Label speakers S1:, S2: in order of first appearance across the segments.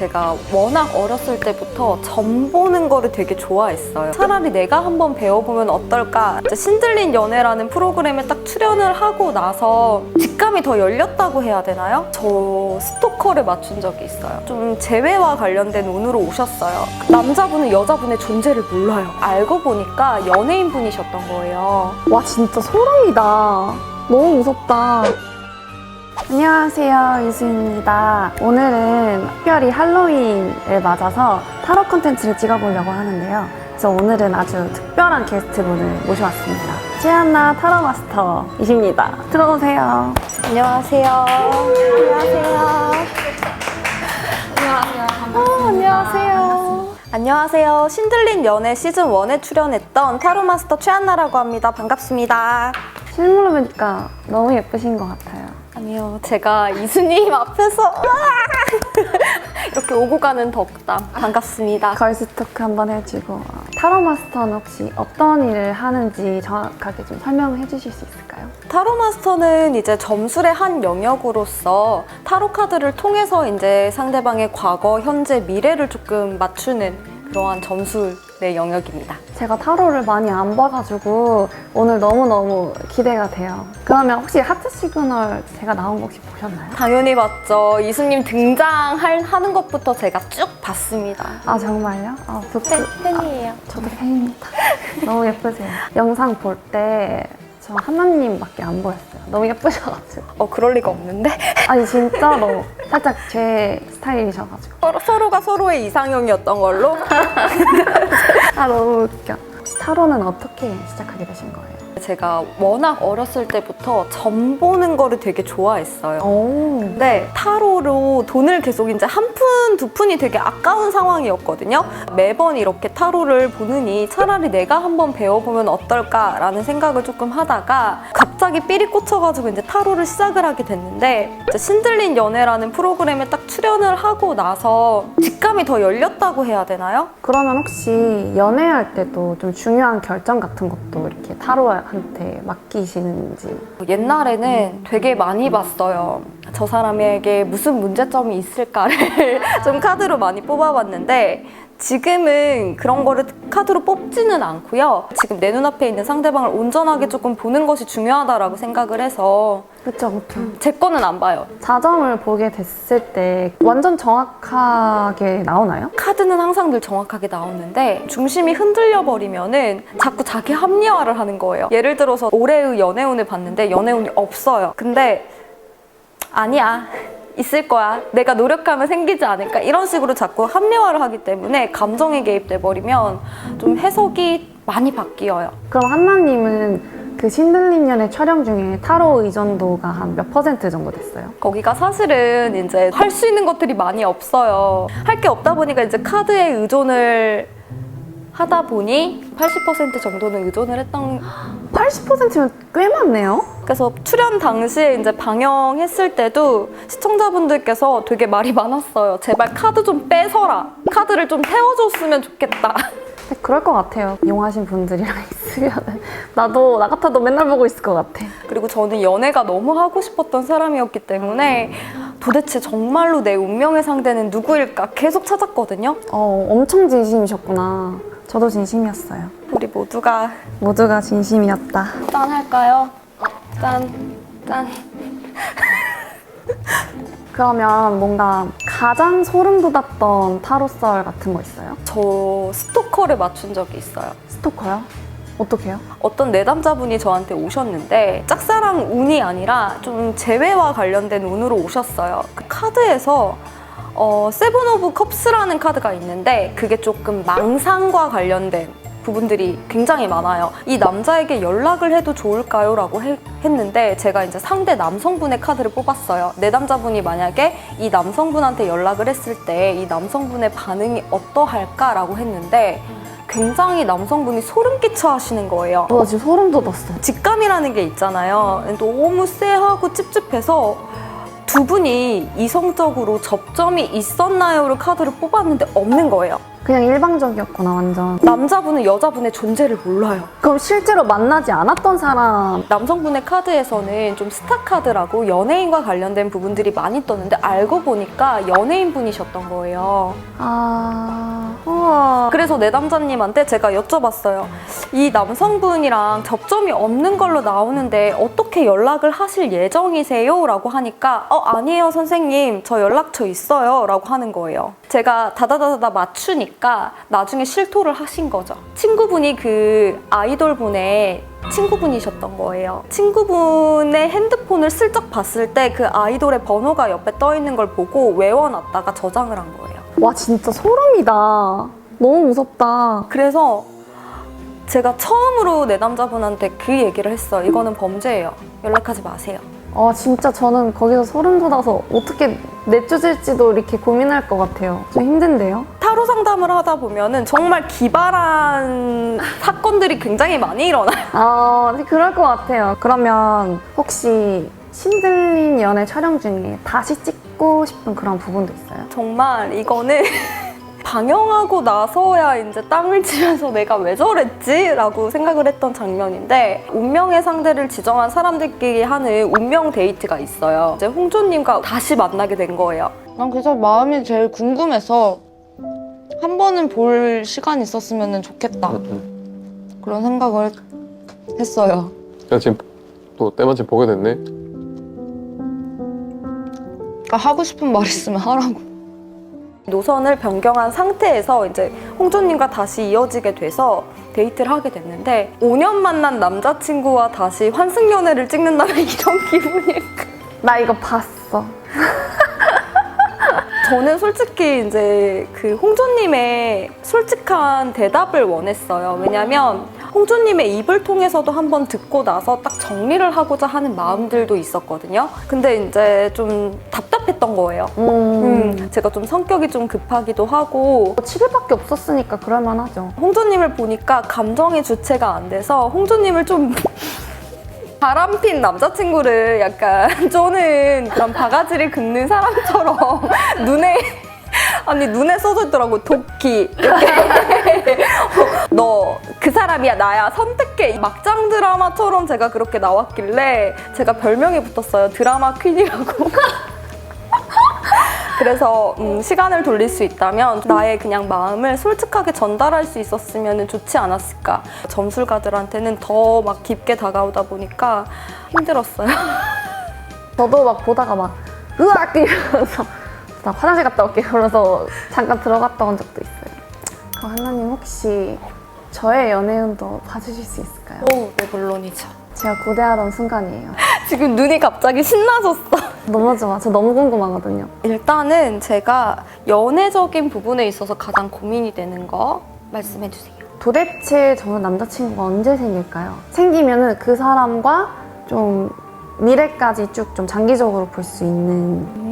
S1: 제가 워낙 어렸을 때부터 점 보는 거를 되게 좋아했어요. 차라리 내가 한번 배워보면 어떨까? 신들린 연애라는 프로그램에 딱 출연을 하고 나서 직감이 더 열렸다고 해야 되나요? 저 스토커를 맞춘 적이 있어요. 좀 재회와 관련된 운으로 오셨어요. 그 남자분은 여자분의 존재를 몰라요. 알고 보니까 연예인 분이셨던 거예요.
S2: 와 진짜 소름이다. 너무 무섭다. 안녕하세요 유수인입니다. 오늘은 특별히 할로윈을 맞아서 타로 컨텐츠를 찍어보려고 하는데요. 그래서 오늘은 아주 특별한 게스트분을 모셔왔습니다. 최한나 타로 마스터이십니다. 들어오세요.
S1: 안녕하세요. 안녕하세요. 아, 안녕하세요. 안녕하세요. 신들린 연애 시즌 1에 출연했던 타로 마스터 최한나라고 합니다. 반갑습니다.
S2: 실물로 보니까 너무 예쁘신 것 같아요.
S1: 아니요, 제가 이수님 앞에서! 이렇게 오고 가는 덕담. 반갑습니다.
S2: 걸스 토크 한번 해주고 타로 마스터는 혹시 어떤 일을 하는지 정확하게 좀 설명해 주실 수 있을까요?
S1: 타로 마스터는 이제 점술의 한 영역으로서 타로 카드를 통해서 이제 상대방의 과거, 현재, 미래를 조금 맞추는 그러한 점술 의 영역입니다.
S2: 제가 타로를 많이 안 봐가지고 오늘 너무너무 기대가 돼요. 그러면 혹시 하트 시그널 제가 나온 거 혹시 보셨나요?
S1: 당연히 봤죠. 이수님 등장하는 것부터 제가 쭉 봤습니다.
S2: 아 정말요? 아 부끄...
S1: 팬, 팬이에요.
S2: 저도 팬입니다. 너무 예쁘세요. 영상 볼 때 저 하나님밖에 안 보였어요. 너무 예쁘셔가지고.
S1: 어, 그럴 리가 없는데?
S2: 아니 진짜 너무 살짝 제 스타일이셔가지고.
S1: 서로, 서로가 서로의 이상형이었던 걸로?
S2: 아 너무 웃겨. 타로는 어떻게 시작하게 되신 거예요?
S1: 제가 워낙 어렸을 때부터 점 보는 거를 되게 좋아했어요.
S2: 오.
S1: 근데 타로로 돈을 계속 이제 한 푼, 두 푼이 되게 아까운 상황이었거든요. 매번 이렇게 타로를 보느니 차라리 내가 한번 배워보면 어떨까라는 생각을 조금 하다가 갑자기 삘이 꽂혀가지고 이제 타로를 시작을 하게 됐는데 신들린 연애라는 프로그램에 딱 출연을 하고 나서 직감이 더 열렸다고 해야 되나요?
S2: 그러면 혹시 연애할 때도 좀 중요한 결정 같은 것도 이렇게 타로한테 맡기시는지
S1: 옛날에는 되게 많이 봤어요. 저 사람에게 무슨 문제점이 있을까를 좀 카드로 많이 뽑아봤는데 지금은 그런 거를 카드로 뽑지는 않고요. 지금 내 눈앞에 있는 상대방을 온전하게 조금 보는 것이 중요하다라고 생각을 해서
S2: 그쵸 그쵸
S1: 제 거는 안 봐요.
S2: 자정을 보게 됐을 때 완전 정확하게 나오나요?
S1: 카드는 항상 늘 정확하게 나오는데 중심이 흔들려 버리면은 자꾸 자기 합리화를 하는 거예요. 예를 들어서 올해의 연애운을 봤는데 연애운이 없어요. 근데 아니야. 있을 거야. 내가 노력하면 생기지 않을까. 이런 식으로 자꾸 합리화를 하기 때문에 감정에 개입돼 버리면 좀 해석이 많이 바뀌어요.
S2: 그럼 한나님은 그 신들린 연애 촬영 중에 타로 의존도가 한 몇 퍼센트 정도 됐어요?
S1: 거기가 사실은 이제 할 수 있는 것들이 많이 없어요. 할 게 없다 보니까 이제 카드에 의존을 하다 보니 80% 정도는 의존을 했던
S2: 80%면 꽤 많네요?
S1: 그래서 출연 당시에 이제 방영했을 때도 시청자분들께서 되게 말이 많았어요. 제발 카드 좀 빼서라. 카드를 좀 태워줬으면 좋겠다.
S2: 그럴 것 같아요. 이용하신 분들이랑 있으면 나도 나 같아도 맨날 보고 있을 것 같아.
S1: 그리고 저는 연애가 너무 하고 싶었던 사람이었기 때문에 도대체 정말로 내 운명의 상대는 누구일까 계속 찾았거든요.
S2: 어, 엄청 진심이셨구나. 저도 진심이었어요.
S1: 우리 모두가
S2: 모두가 진심이었다.
S1: 짠 할까요? 짠, 짠.
S2: 그러면 뭔가 가장 소름 돋았던 타로썰 같은 거 있어요?
S1: 저 스토커를 맞춘 적이 있어요.
S2: 스토커요? 어떻게요?
S1: 어떤 내담자분이 저한테 오셨는데 짝사랑 운이 아니라 좀 재회와 관련된 운으로 오셨어요. 그 카드에서 어, 세븐 오브 컵스라는 카드가 있는데 그게 조금 망상과 관련된 부분들이 굉장히 많아요. 이 남자에게 연락을 해도 좋을까요? 라고 해- 했는데 제가 이제 상대 남성분의 카드를 뽑았어요. 내담자분이 만약에 이 남성분한테 연락을 했을 때 이 남성분의 반응이 어떠할까 라고 했는데 굉장히 남성분이 소름 끼쳐 하시는 거예요.
S2: 나 지금 소름 돋았어.
S1: 직감이라는 게 있잖아요. 너무 쎄하고 찝찝해서 두 분이 이성적으로 접점이 있었나요를 카드를 뽑았는데 없는 거예요.
S2: 그냥 일방적이었구나, 완전.
S1: 남자분은 여자분의 존재를 몰라요.
S2: 그럼 실제로 만나지 않았던 사람.
S1: 남성분의 카드에서는 좀 스타 카드라고 연예인과 관련된 부분들이 많이 떴는데 알고 보니까 연예인 분이셨던 거예요.
S2: 아, 우와.
S1: 그래서 내담자님한테 제가 여쭤봤어요. 이 남성분이랑 접점이 없는 걸로 나오는데 어떻게 연락을 하실 예정이세요? 라고 하니까 어, 아니에요, 선생님. 저 연락처 있어요. 라고 하는 거예요. 제가 다다다다다 맞추니까 나중에 실토를 하신 거죠. 친구분이 그 아이돌분의 친구분이셨던 거예요. 친구분의 핸드폰을 슬쩍 봤을 때 그 아이돌의 번호가 옆에 떠 있는 걸 보고 외워놨다가 저장을 한 거예요.
S2: 와, 진짜 소름이다. 너무 무섭다.
S1: 그래서 제가 처음으로 내 남자분한테 그 얘기를 했어요. 이거는 범죄예요. 연락하지 마세요.
S2: 아, 진짜 저는 거기서 소름 돋아서 어떻게 내쫓을지도 이렇게 고민할 것 같아요. 좀 힘든데요?
S1: 타로 상담을 하다 보면은 정말 기발한 사건들이 굉장히 많이 일어나요.
S2: 아, 네, 그럴 것 같아요. 그러면 혹시 신들린 연애 촬영 중에 다시 찍고 싶은 그런 부분도 있어요?
S1: 정말 이거는 방영하고 나서야 이제 땅을 치면서 내가 왜 저랬지? 라고 생각을 했던 장면인데 운명의 상대를 지정한 사람들끼리 하는 운명 데이트가 있어요. 이제 홍조님과 다시 만나게 된 거예요.
S3: 난 그래서 마음이 제일 궁금해서 한 번은 볼 시간이 있었으면 좋겠다 그런 생각을 했- 했어요.
S4: 야 지금 또 때마침 보게 됐네.
S3: 그러니까 하고 싶은 말 있으면 하라고.
S1: 노선을 변경한 상태에서 이제 홍조님과 다시 이어지게 돼서 데이트를 하게 됐는데 5년 만난 남자친구와 다시 환승연애를 찍는다면 이런 기분일까?
S2: 나 이거 봤어.
S1: 저는 솔직히 이제 그 홍조님의 솔직한 대답을 원했어요. 왜냐면 홍조님의 입을 통해서도 한번 듣고 나서 딱 정리를 하고자 하는 마음들도 있었거든요. 근데 이제 좀 답답했던 거예요.
S2: 음.
S1: 음, 제가 좀 성격이 좀 급하기도 하고
S2: 7일밖에 없었으니까 그럴만하죠.
S1: 홍조님을 보니까 감정의 주체가 안 돼서 홍조님을 좀 바람핀 남자친구를 약간 쪼는 그런 바가지를 긁는 사람처럼 눈에 아니 눈에 써져 있더라고 도끼 이렇게 너 그 사람이야 나야 선택해 막장 드라마처럼 제가 그렇게 나왔길래 제가 별명이 붙었어요 드라마 퀸이라고 그래서 음, 시간을 돌릴 수 있다면 나의 그냥 마음을 솔직하게 전달할 수 있었으면 좋지 않았을까. 점술가들한테는 더 막 깊게 다가오다 보니까 힘들었어요.
S2: 저도 막 보다가 막 으악 이러면서 나 화장실 갔다 올게 그러면서 잠깐 들어갔다 온 적도 있어요. 그럼 하나님 혹시 저의 연애운도 봐주실 수 있을까요?
S1: 오, 네, 물론이죠.
S2: 제가 고대하던 순간이에요.
S1: 지금 눈이 갑자기 신나졌어.
S2: 너무 좋아. 저 너무 궁금하거든요.
S1: 일단은 제가 연애적인 부분에 있어서 가장 고민이 되는 거 말씀해 주세요.
S2: 도대체 저는 남자친구가 언제 생길까요? 생기면은 그 사람과 좀 미래까지 쭉 좀 장기적으로 볼 수 있는
S1: 음.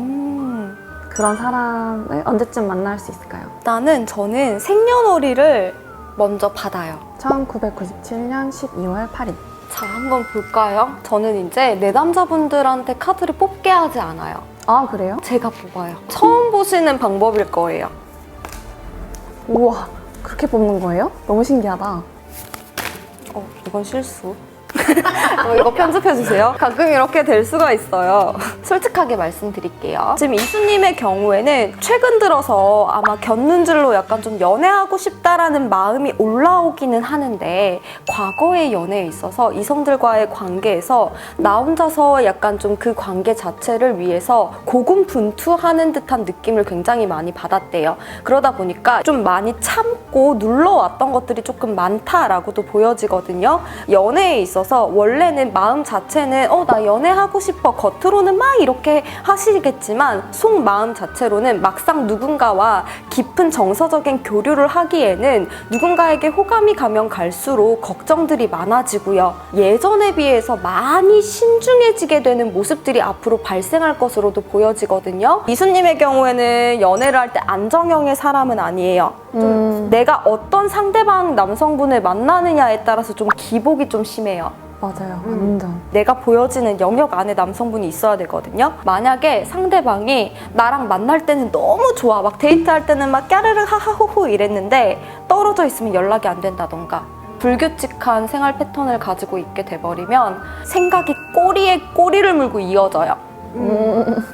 S2: 그런 사람을 언제쯤 만날 수 있을까요?
S1: 일단은 저는 생년월일을 먼저 받아요.
S2: 1997년 12월 8일.
S1: 자, 한번 볼까요? 저는 이제 내담자분들한테 카드를 뽑게 하지 않아요.
S2: 아, 그래요?
S1: 제가 뽑아요. 처음 보시는 방법일 거예요.
S2: 우와, 그렇게 뽑는 거예요? 너무 신기하다.
S1: 어, 이건 실수. 어, 이거 편집해주세요. 가끔 이렇게 될 수가 있어요. 솔직하게 말씀드릴게요. 지금 이수님의 경우에는 최근 들어서 아마 곁눈질로 약간 좀 연애하고 싶다라는 마음이 올라오기는 하는데 과거의 연애에 있어서 이성들과의 관계에서 나 혼자서 약간 좀 그 관계 자체를 위해서 고군분투하는 듯한 느낌을 굉장히 많이 받았대요. 그러다 보니까 좀 많이 참고 눌러왔던 것들이 조금 많다라고도 보여지거든요. 연애에 있어서 원래는 마음 자체는 어 나 연애하고 싶어. 겉으로는 막 이렇게 하시겠지만 속 마음 자체로는 막상 누군가와 깊은 정서적인 교류를 하기에는 누군가에게 호감이 가면 갈수록 걱정들이 많아지고요. 예전에 비해서 많이 신중해지게 되는 모습들이 앞으로 발생할 것으로도 보여지거든요. 이수님의 경우에는 연애를 할 때 안정형의 사람은 아니에요. 좀
S2: 음.
S1: 내가 어떤 상대방 남성분을 만나느냐에 따라서 좀 기복이 좀 심해요.
S2: 맞아요. 완전.
S1: 내가 보여지는 영역 안에 남성분이 있어야 되거든요. 만약에 상대방이 나랑 만날 때는 너무 좋아. 막 데이트할 때는 막 까르르 하하호호 이랬는데 떨어져 있으면 연락이 안 된다던가. 불규칙한 생활 패턴을 가지고 있게 돼버리면 생각이 꼬리에 꼬리를 물고 이어져요.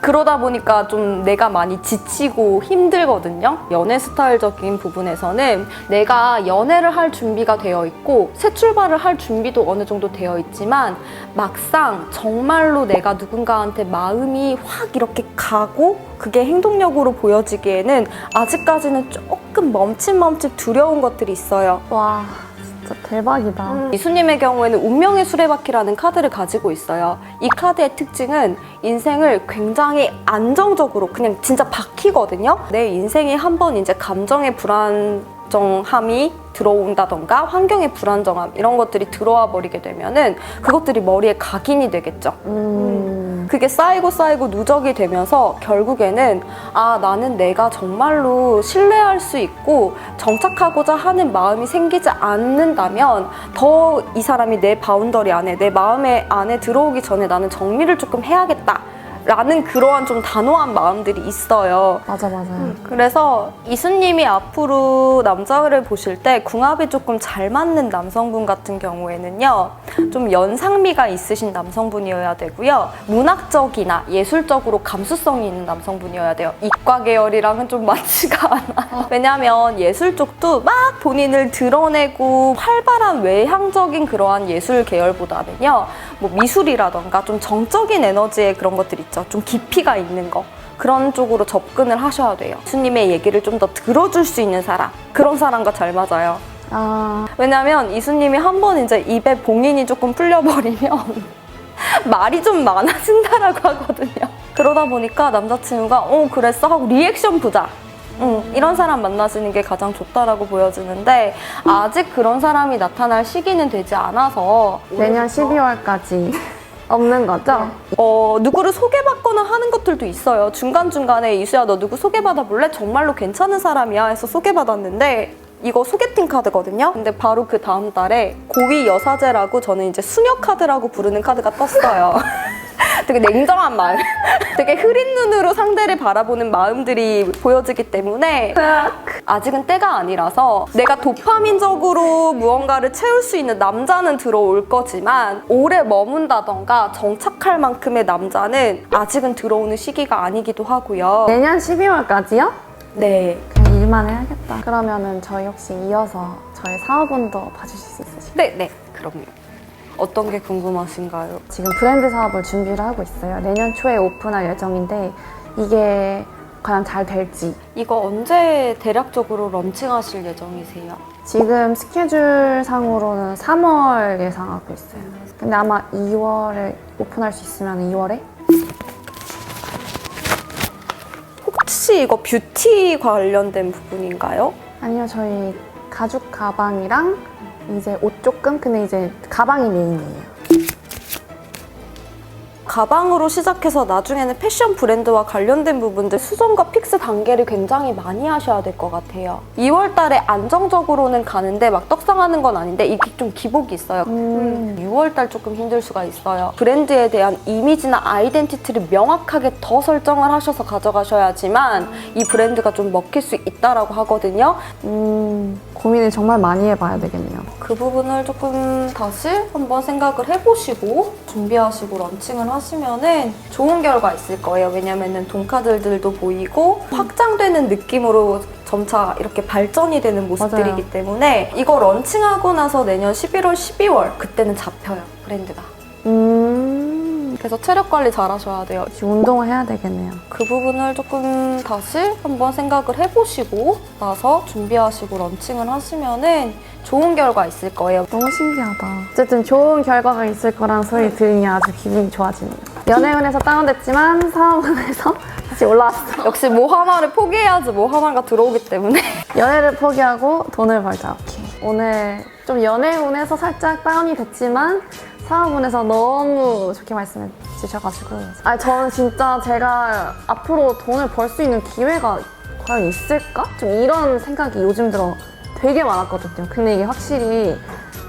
S1: 그러다 보니까 좀 내가 많이 지치고 힘들거든요. 연애 스타일적인 부분에서는 내가 연애를 할 준비가 되어 있고 새 출발을 할 준비도 어느 정도 되어 있지만 막상 정말로 내가 누군가한테 마음이 확 이렇게 가고 그게 행동력으로 보여지기에는 아직까지는 조금 멈칫멈칫 두려운 것들이 있어요.
S2: 와, 진짜 대박이다.
S1: 이수님의 경우에는 운명의 수레바퀴라는 카드를 가지고 있어요. 이 카드의 특징은 인생을 굉장히 안정적으로 그냥 진짜 바퀴거든요. 내 인생이 한번 이제 감정의 불안정함이 들어온다던가 환경의 불안정함 이런 것들이 들어와 버리게 되면은 그것들이 머리에 각인이 되겠죠.
S2: 음.
S1: 그게 쌓이고 쌓이고 누적이 되면서 결국에는 아 나는 내가 정말로 신뢰할 수 있고 정착하고자 하는 마음이 생기지 않는다면 더 이 사람이 내 바운더리 안에 내 마음의 안에 들어오기 전에 나는 정리를 조금 해야겠다. 라는 그러한 좀 단호한 마음들이 있어요.
S2: 맞아, 맞아요.
S1: 그래서 이수님이 앞으로 남자를 보실 때 궁합이 조금 잘 맞는 남성분 같은 경우에는요, 좀 연상미가 있으신 남성분이어야 되고요, 문학적이나 예술적으로 감수성이 있는 남성분이어야 돼요. 이과 계열이랑은 좀 맞지가 않아요. 왜냐하면 예술 쪽도 막 본인을 드러내고 활발한 외향적인 그러한 예술 계열보다는요, 뭐 미술이라던가 좀 정적인 에너지의 그런 것들 있죠. 좀 깊이가 있는 거. 그런 쪽으로 접근을 하셔야 돼요. 수님의 얘기를 좀 더 들어줄 수 있는 사람. 그런 사람과 잘 맞아요.
S2: 아,
S1: 왜냐면 이수님이 한 번 이제 입에 봉인이 조금 풀려버리면 말이 좀 많아진다라고 하거든요. 그러다 보니까 남자친구가 어 그랬어 하고 리액션 부자. 응, 이런 사람 만나시는 게 가장 좋다라고 보여지는데 아직 그런 사람이 나타날 시기는 되지 않아서
S2: 내년 12월까지 없는 거죠?
S1: 어, 누구를 소개받거나 하는 것들도 있어요. 중간중간에 이수야 너 누구 소개받아 볼래? 정말로 괜찮은 사람이야 해서 소개받았는데 이거 소개팅 카드거든요. 근데 바로 그 다음 달에 고위 여사제라고 저는 이제 수녀 카드라고 부르는 카드가 떴어요. 되게 냉정한 마음, 되게 흐린 눈으로 상대를 바라보는 마음들이 보여지기 때문에 아직은 때가 아니라서 내가 도파민적으로 무언가를 채울 수 있는 남자는 들어올 거지만 오래 머문다던가 정착할 만큼의 남자는 아직은 들어오는 시기가 아니기도 하고요.
S2: 내년 12월까지요?
S1: 네.
S2: 그냥 일만 해야겠다. 그러면은 저희 혹시 이어서 저희 사업원도 봐주실 수 있으실까요?
S1: 네, 네. 그럼요. 어떤 게 궁금하신가요?
S2: 지금 브랜드 사업을 준비를 하고 있어요. 내년 초에 오픈할 예정인데 이게 과연 잘 될지
S1: 이거 언제 대략적으로 런칭하실 예정이세요?
S2: 지금 스케줄 상으로는 3월 예상하고 있어요. 근데 아마 2월에 오픈할 수 있으면 2월에?
S1: 혹시 이거 뷰티 관련된 부분인가요?
S2: 아니요, 저희 가죽 가방이랑 이제 옷 조금? 근데 이제 가방이 메인이에요.
S1: 가방으로 시작해서 나중에는 패션 브랜드와 관련된 부분들 수정과 픽스 단계를 굉장히 많이 하셔야 될 것 같아요. 2월 달에 안정적으로는 가는데 막 떡상하는 건 아닌데 이게 좀 기복이 있어요.
S2: 음.
S1: 6월 달 조금 힘들 수가 있어요. 브랜드에 대한 이미지나 아이덴티티를 명확하게 더 설정을 하셔서 가져가셔야지만 이 브랜드가 좀 먹힐 수 있다라고 하거든요.
S2: 음, 고민을 정말 많이 해봐야 되겠네요.
S1: 그 부분을 조금 다시 한번 생각을 해보시고 준비하시고 런칭을 하시면은 좋은 결과 있을 거예요. 왜냐면은 돈카들들도 보이고 확장되는 느낌으로 점차 이렇게 발전이 되는 모습들이기
S2: 맞아요.
S1: 때문에 이거 런칭하고 나서 내년 11월, 12월 그때는 잡혀요. 브랜드가.
S2: 음,
S1: 그래서 체력 관리 잘 하셔야 돼요.
S2: 운동을 해야 되겠네요.
S1: 그 부분을 조금 다시 한번 생각을 해보시고 나서 준비하시고 런칭을 하시면은 좋은 결과 있을 거예요.
S2: 너무 신기하다. 어쨌든 좋은 결과가 있을 거란 소리 들으니 아주 기분이 좋아지네요. 연애운에서 다운됐지만 사업운에서 다시 올라왔어.
S1: 역시 뭐 하나를 포기해야지 뭐 하나가 들어오기 때문에
S2: 연애를 포기하고 돈을 벌자. 오늘 좀 연애운에서 살짝 다운이 됐지만 사업운에서 너무 좋게 말씀해 주셔가지고 아 저는 진짜 제가 앞으로 돈을 벌 수 있는 기회가 과연 있을까? 좀 이런 생각이 요즘 들어 되게 많았거든요. 근데 이게 확실히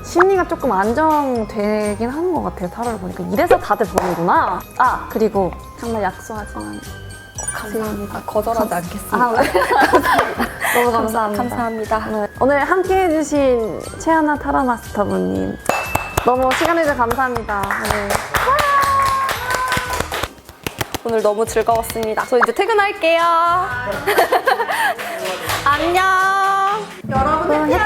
S2: 심리가 조금 안정되긴 하는 것 같아요. 타로를 보니까 이래서 다들 보는구나. 아 그리고 정말 약소하지만
S1: 감사합니다. 거절하지 않겠습니다.
S2: 아, 네. 너무 감사합니다.
S1: 감사합니다.
S2: 네. 오늘 함께 해주신 최하나 타라마스터분님 너무 시간 내주셔서 감사합니다. 네.
S1: 오늘 너무 즐거웠습니다. 저 이제 퇴근할게요. 안녕. 여러분 해피 어,